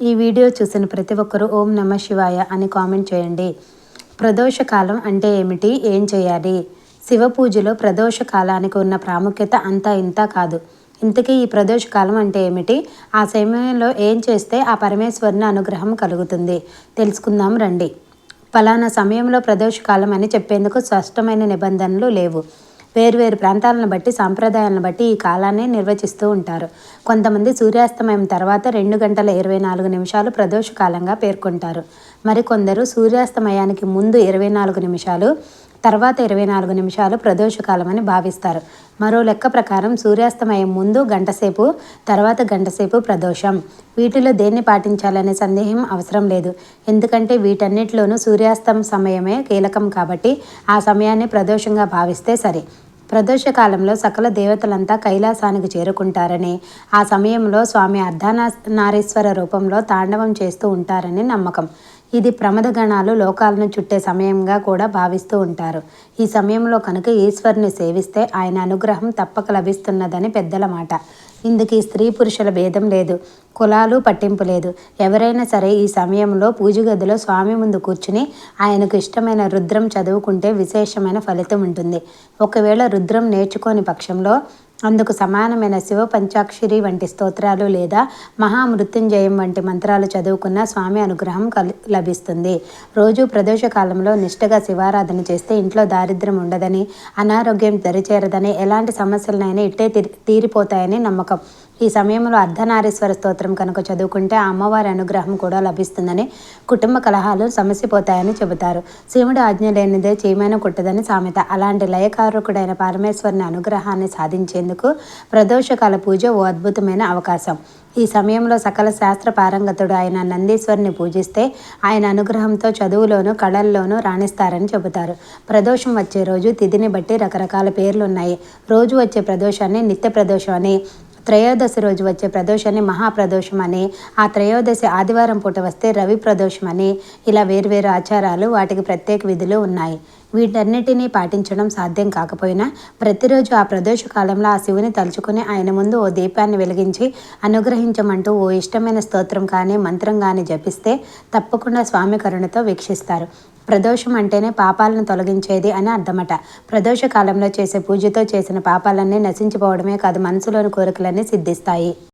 ఈ వీడియో చూసిన ప్రతి ఒక్కరూ ఓం నమ శివాయ అని కామెంట్ చేయండి. ప్రదోష కాలం అంటే ఏమిటి? ఏం చేయాలి? శివ పూజలో ప్రదోష కాలానికి ఉన్న ప్రాముఖ్యత అంతా ఇంత కాదు. ఇంతకీ ఈ ప్రదోష కాలం అంటే ఏమిటి? ఆ సమయంలో ఏం చేస్తే ఆ పరమేశ్వరుని అనుగ్రహం కలుగుతుంది? తెలుసుకుందాం రండి. ఫలానా సమయంలో ప్రదోష కాలం అని చెప్పేందుకు స్పష్టమైన నిబంధనలు లేవు. వేర్వేరు ప్రాంతాలను బట్టి సాంప్రదాయాలను బట్టి ఈ కాలాన్ని నిర్వచిస్తూ ఉంటారు. కొంతమంది సూర్యాస్తమయం తర్వాత రెండు గంటల ఇరవై నాలుగు నిమిషాలు ప్రదోష కాలంగా పేర్కొంటారు. మరికొందరు సూర్యాస్తమయానికి ముందు ఇరవై నాలుగు నిమిషాలు తర్వాత ఇరవై నాలుగు నిమిషాలు ప్రదోషకాలం అని భావిస్తారు. మరో లెక్క ప్రకారం సూర్యాస్తమయం ముందు గంటసేపు తర్వాత గంటసేపు ప్రదోషం. వీటిలో దేన్ని పాటించాలనే సందేహం అవసరం లేదు. ఎందుకంటే వీటన్నిటిలోనూ సూర్యాస్తం సమయమే కీలకం కాబట్టి ఆ సమయాన్ని ప్రదోషంగా భావిస్తే సరే. ప్రదోష కాలంలో సకల దేవతలంతా కైలాసానికి చేరుకుంటారని ఆ సమయంలో స్వామి అర్ధనారీశ్వర రూపంలో తాండవం చేస్తూ ఉంటారని నమ్మకం. ఇది ప్రమదగణాలు లోకాలను చుట్టే సమయంగా కూడా భావిస్తూ ఉంటారు. ఈ సమయంలో కనుక ఈశ్వరుని సేవిస్తే ఆయన అనుగ్రహం తప్పక లభిస్తున్నదని పెద్దల మాట. ఇందుకు స్త్రీ పురుషుల భేదం లేదు. కులాలు పట్టింపు లేదు. ఎవరైనా సరే ఈ సమయంలో పూజ గదిలో స్వామి ముందు కూర్చుని ఆయనకు ఇష్టమైన రుద్రం చదువుకుంటే విశేషమైన ఫలితం ఉంటుంది. ఒకవేళ రుద్రం నేర్చుకోని పక్షంలో అందుకు సమానమైన శివ పంచాక్షరి వంటి స్తోత్రాలు లేదా మహామృత్యుంజయం వంటి మంత్రాలు చదువుకున్న స్వామి అనుగ్రహం లభిస్తుంది. రోజు ప్రదోష కాలంలో నిష్టగా శివారాధన చేస్తే ఇంట్లో దారిద్ర్యం ఉండదని అనారోగ్యం దరిచేరదని ఎలాంటి సమస్యలనైనా ఇట్టే తీరిపోతాయని నమ్మకం. ఈ సమయంలో అర్ధనారీశ్వర స్తోత్రం కనుక చదువుకుంటే ఆ అమ్మవారి అనుగ్రహం కూడా లభిస్తుందని కుటుంబ కలహాలు సమస్యపోతాయని చెబుతారు. శివుడు ఆజ్ఞ లేనిదే చీమైన కుట్టదని సామెత. అలాంటి లయకారకుడైన పరమేశ్వరుని అనుగ్రహాన్ని సాధించేందుకు ప్రదోషకాల పూజ ఓ అద్భుతమైన అవకాశం. ఈ సమయంలో సకల శాస్త్ర పారంగతుడు ఆయన నందీశ్వరుని పూజిస్తే ఆయన అనుగ్రహంతో చదువులోను కళల్లోనూ రాణిస్తారని చెబుతారు. ప్రదోషం వచ్చే రోజు తిథిని బట్టి రకరకాల పేర్లు ఉన్నాయి రోజు వచ్చే ప్రదోషాన్ని నిత్య ప్రదోషం అని త్రయోదశి రోజు వచ్చే ప్రదోషాన్ని మహాప్రదోషం అని ఆ త్రయోదశి ఆదివారం పూట వస్తే రవి ప్రదోషం అని ఇలా వేర్వేరు ఆచారాలు వాటికి ప్రత్యేక విధులు ఉన్నాయి. వీటన్నిటినీ పాటించడం సాధ్యం కాకపోయినా ప్రతిరోజు ఆ ప్రదోష కాలంలో ఆ శివుని తలుచుకుని ఆయన ముందు ఓ దీపాన్ని వెలిగించి అనుగ్రహించమంటూ ఓ ఇష్టమైన స్తోత్రం కానీ మంత్రం కానీ జపిస్తే తప్పకుండా స్వామి కరుణతో వీక్షిస్తారు. ప్రదోషం అంటేనే పాపాలను తొలగించేది అని అర్థమట. ప్రదోష కాలంలో చేసే పూజతో చేసిన పాపాలన్నీ నశించిపోవడమే కాదు మనసులోని కోరికలన్నీ సిద్ధిస్తాయి.